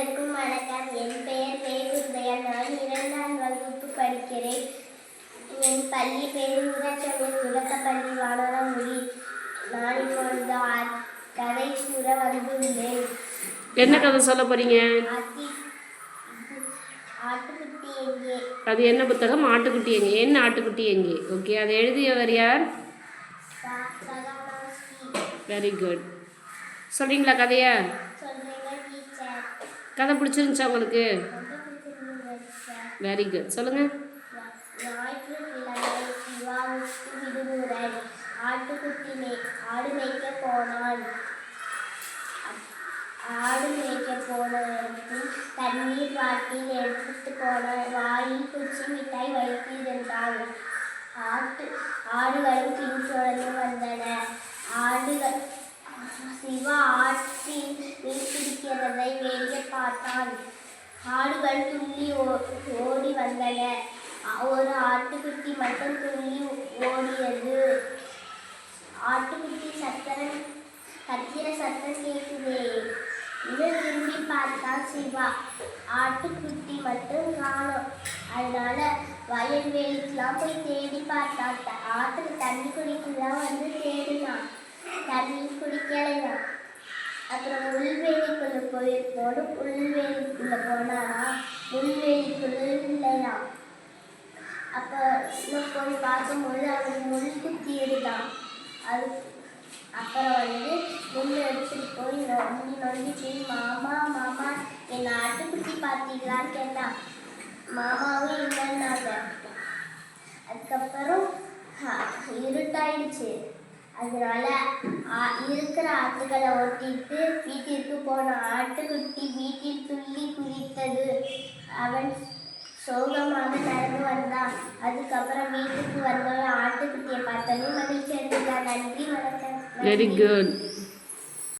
அனைவருக்கும் வணக்கம். என் பெயர் மேகுருதயா நான் இரண்டாம் வகுப்பு படிக்கிறேன். என் பள்ளி பேர் ஊராட்சி தொடக்கப்பள்ளி வானரமொழி நான் இப்பொழுது கதை கூற வந்துள்ளேன் என்ன கதை சொல்ல போறீங்க? ஆட்டுக்குட்டி எங்கே? அது என்ன புத்தகம்? ஆட்டுக்குட்டி எங்கே? என்ன ஆட்டுக்குட்டி எங்கே? ஓகே அதை எழுதியவர் யார்? வெரி குட் சொல்றீங்களா கதையா? கதை பிடிச்சிருந்துச்சா உங்களுக்கு? வெரி குட் சொல்லுங்க. ஞாயிற்றுக்கிழமை சிவாவுக்கு விடுமுறை ஆட்டுக்குட்டி மே ஆடு மேய்க்க போனான் ஆடு மேய்க்க போனதற்கு தண்ணீர் பாட்டில் எடுத்துட்டு போன வாயில் குச்சி மிட்டாய் வைத்திருந்தான் ஆட்டு ஆடுகளும் பின்தொடர்ந்து வந்தன பார்த்தான் ஆடுகள் துள்ளி ஓ- ஓடி வந்தன. ஒரு ஆட்டுக்குட்டி மட்டும் துள்ளி ஓடியது. ஆட்டுக்குட்டி சத்தம் கத்திர சத்தம் கேட்குதே. இதை திரும்பி பார்த்தான் சிவா. ஆட்டுக்குட்டி மட்டும் காணும். அதனால வயல்வெளிக்கெல்லாம் போய் தேடி பார்த்தான் ஆற்றுக்கு தண்ணி குடிக்கலாம் வந்து தேடினான் தண்ணி குடிக்கலையா அப்புறம் உள்வெளி போய் போடு உள்வேலிக்குள்ள போனாரா உள்வேலிக்குள்ள இல்லையா அப்ப இன்னும் போய் பார்க்கும்போது அவன் முள் குத்தி இருந்தான் அது அப்புறம் வந்து முள் எடுத்துட்டு போய் நொண்டி நொண்டிச்சு மாமா மாமா என்னை ஆட்டுக்குட்டி பார்த்தீங்களான்னு கேட்டான் மாமாவும் இல்லைன்னாங்க. அதுக்கப்புறம் இருட்டாயிடுச்சு. அதனால ஆ- இருக்கிற ஆட்டுகளை ஒட்டிட்டு வீட்டிற்கு போன ஆட்டுக்குட்டி வீட்டில் துள்ளி குதித்தது. அவன் சோகமாக நடந்து வந்தான். அதுக்கப்புறம் வீட்டுக்கு வந்தவன் ஆட்டுக்குட்டியை பார்த்தாலும் மகிழ்ச்சி அடைந்தான் நன்றி வணக்கம். Very good